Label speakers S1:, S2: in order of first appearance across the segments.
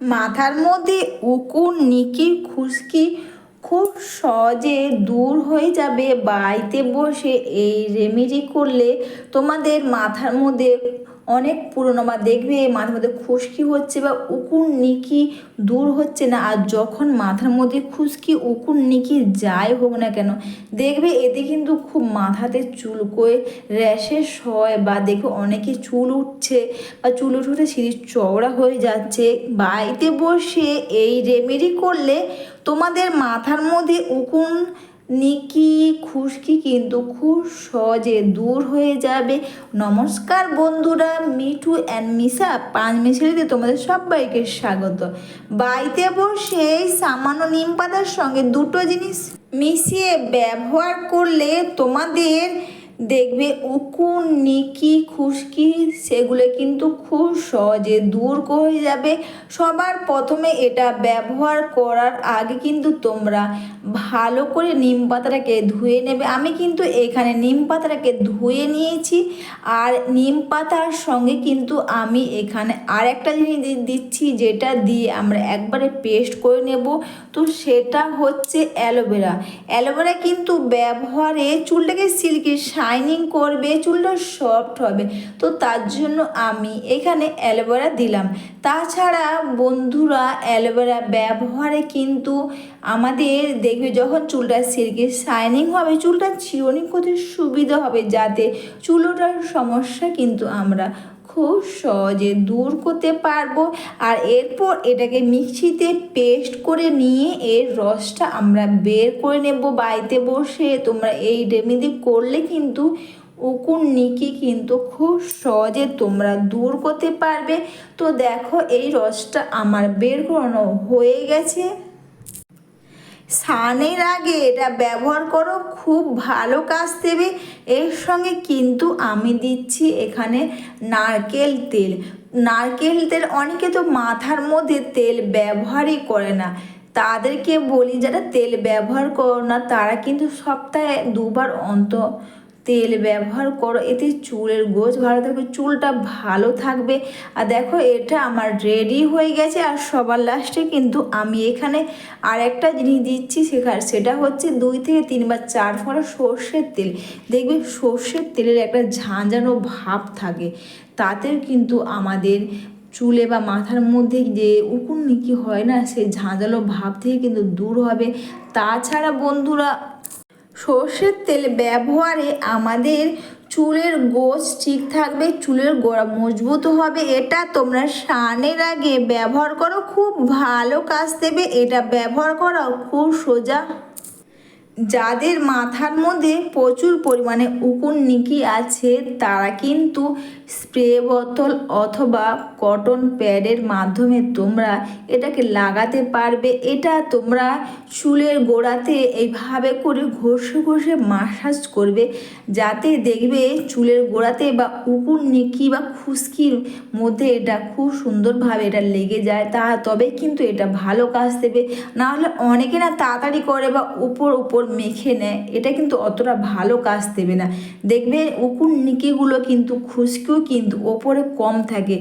S1: মাথার মধ্যে উকুন নিকি খুশকি খুব সহজে দূর হয়ে যাবে। বাড়িতে বসে এই রেমেডি করলে তোমাদের মাথার মধ্যে অনেক পুরনো বা দেখবে মাথার মধ্যে খুশকি হচ্ছে বা উকুন নিকি দূর হচ্ছে না। আর যখন মাথার মধ্যে খুশকি, উকুন নিকি যাই হোক না কেন, দেখবে এতে কিন্তু খুব মাথাতে চুলকোয় র্যাশেস হয় বা দেখবে অনেকে চুল উঠছে বা চুল উঠে উঠে সিঁড়ি চওড়া হয়ে যাচ্ছে। বাড়িতে বসে এই রেমেডি করলে তোমাদের মাথার মধ্যে উকুন নিকি, খুশকি কিন্তু খুব সহজে দূর হয়ে যাবে। নমস্কার বন্ধুরা, মিঠু অ্যান্ড মিশা পাঁচ মিশালিতে তোমাদের সবাইকে স্বাগত। বাড়িতে বসে সামান্য নিম পাতার সঙ্গে দুটো জিনিস মিশিয়ে ব্যবহার করলে তোমাদের দেখবে উকুন, নিকি, খুশকি, সেগুলো কিন্তু খুব সহজে দূর হয়ে যাবে। সবার প্রথমে এটা ব্যবহার করার আগে কিন্তু তোমরা ভালো করে নিম পাতাটাকে ধুয়ে নেবে। আমি কিন্তু এখানে নিম পাতাটাকে ধুয়ে নিয়েছি। আর নিম পাতার সঙ্গে কিন্তু আমি এখানে আর একটা জিনিস দিচ্ছি, যেটা দিয়ে আমরা একবারে পেস্ট করে নেব। তো সেটা হচ্ছে অ্যালোভেরা। অ্যালোভেরা কিন্তু ব্যবহারে চুলটাকে সিল্কি শাইনিং করবে, চুলটা সফট হবে। তো তার জন্য আমি এখানে অ্যালোভেরা দিলাম। তাছাড়া বন্ধুরা অ্যালোভেরা ব্যবহারে কিন্তু আমাদের দেখবে যখন চুলটা সিল্কে শাইনিং হবে, চুলটা চিরুনি করতে সুবিধা হবে, যাতে চুলোটার সমস্যা কিন্তু আমরা খুব সহজে দূর করতে পারব। আর এরপর এটাকে মিক্সিতে পেস্ট করে নিয়ে এর রসটা আমরা বের করে নেব বাড়িতে বসে। তোমরা এই রেমেডি করলে কিন্তু উকুন নিকি কিন্তু খুব সহজে তোমরা দূর করতে পারবে। তো দেখো এই রসটা আমার বের করানো হয়ে গেছে। স্নানের আগে এটা ব্যবহার করো, খুব ভালো কাজ দেবে। এর সঙ্গে কিন্তু আমি দিচ্ছি এখানে নারকেল তেল। নারকেল তেল অনেকে তো মাথার মধ্যে তেল ব্যবহারই করে না। তাদেরকে বলি, যারা তেল ব্যবহার করো না, তারা কিন্তু সপ্তাহে দুবার অন্ত তেল ব্যবহার করো, এতে চুলের গোছ ভালো থাকবে, চুলটা ভালো থাকবে। আর দেখো, এটা আমার রেডি হয়ে গেছে, আর সবার লাস্টে কিন্তু আমি এখানে আর একটা জিনিস দিচ্ছি সেখানে সেটা হচ্ছে দুই থেকে তিন বা চার ফোঁটা সর্ষের তেল। দেখবে সর্ষের তেলের একটা ঝাঁঝানো ভাব থাকে, তাতেও কিন্তু আমাদের চুলে বা মাথার মধ্যে যে উকুন নিকি হয় না সেই ঝাঁঝালো ভাব থেকে কিন্তু দূর হবে। তাছাড়া বন্ধুরা সর্ষের তেল ব্যবহারে আমাদের চুলের গোছ ঠিক থাকবে, চুলের গোড়া মজবুত হবে। এটা তোমরা স্নানের আগে ব্যবহার করো, খুব ভালো কাজ দেবে। এটা ব্যবহার করা খুব সোজা। যাদের মাথার মধ্যে প্রচুর পরিমাণে উকুন নিকি আছে, তারা কিন্তু স্প্রে বোতল অথবা কটন প্যাডের মাধ্যমে তোমরা এটাকে লাগাতে পারবে। এটা তোমরা চুলের গোড়াতে এইভাবে করে ঘষে ঘষে মাসাজ করবে, যাতে দেখবে চুলের গোড়াতে বা উকুন নিকি বা খুশকির মধ্যে এটা খুব সুন্দরভাবে এটা লেগে যায়। তা তবে কিন্তু এটা ভালো কাজ দেবে। না হলে অনেকে না তাড়াতাড়ি করে বা উপর উপর মেখে নেয়। এটা কিন্তু অতটা ভালো কাজ দেবে না। দেখবে উকুন নিকিগুলো কিন্তু খুশকিও কিন্তু ওপরে কম থাকে।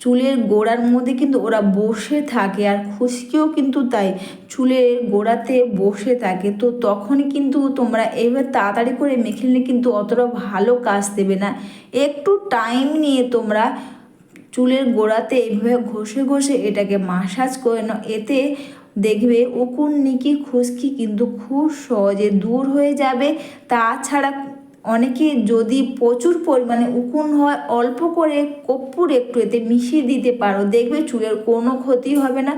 S1: চুলের গোড়ার মধ্যে কিন্তু ওরা বসে থাকে আর খুশকিও কিন্তু তাই। চুলের গোড়াতে বসে থাকে। তো তখনই কিন্তু তোমরা এবার তাড়াতাড়ি করে মেখে নিলে কিন্তু অতটা ভালো কাজ দেবে না। একটু টাইম নিয়ে তোমরা চুলের গোড়াতে এইভাবে ঘষে ঘষে এটাকে মাসাজ করে নাও। এতে দেখবে উকুন নিকি খুশকি কিন্তু খুব সহজে দূর হয়ে যাবে। তাছাড়া অনেকে যদি প্রচুর পরিমাণে উকুন হয়, অল্প করে কর্পূর একটু এতে মিশিয়ে দিতে পারো। দেখবে চুলের কোনো ক্ষতি হবে না।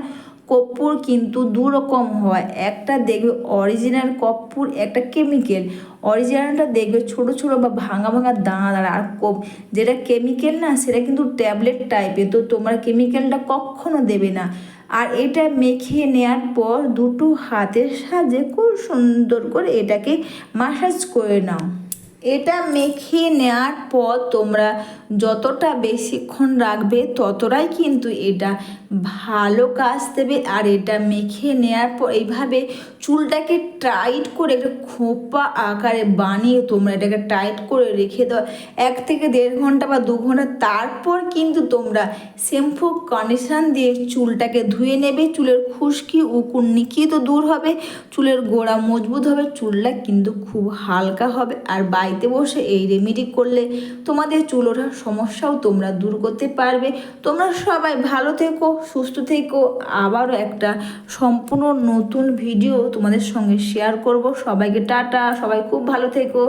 S1: কর্পূর কিন্তু দু রকম হয়। একটা দেখবে অরিজিনাল কর্পূর, একটা কেমিক্যাল অরিজিনালটা দেখবে ছোট ছোট বা ভাঙা ভাঙা দানা দানা আর কপ যেটা কেমিক্যাল না, সেটা কিন্তু ট্যাবলেট টাইপের তো তোমরা কেমিক্যালটা কখনো দেবে না। আর এটা মেখে নেওয়ার পর দুটো হাতের সাহায্যে খুব সুন্দর করে এটাকে মাসাজ করে নাও। এটা মেখে নেওয়ার পর তোমরা যতটা বেশিক্ষণ রাখবে ততটাই কিন্তু এটা ভালো কাজ দেবে। আর এটা মেখে নেওয়ার পর এইভাবে চুলটাকে টাইট করে একটা খোপা আকারে বানিয়ে তোমরা এটাকে টাইট করে রেখে দাও। এক থেকে দেড় ঘণ্টা বা দু ঘণ্টা তারপর কিন্তু তোমরা শ্যাম্পু কন্ডিশন দিয়ে চুলটাকে ধুয়ে নেবে। চুলের খুশকি, উকুন নিকিয়ে তো দূর হবে। চুলের গোড়া মজবুত হবে। চুলটা কিন্তু খুব হালকা হবে। আর বাড়িতে বসে এই রেমেডি করলে তোমাদের চুল ওঠার সমস্যাও তোমরা দূর করতে পারবে। তোমরা সবাই ভালো থেকো, সুস্থ থেকো। আবারও একটা সম্পূর্ণ নতুন ভিডিও তোমাদের সঙ্গে শেয়ার করব। সবাইকে টাটা, সবাই খুব ভালো থেকো।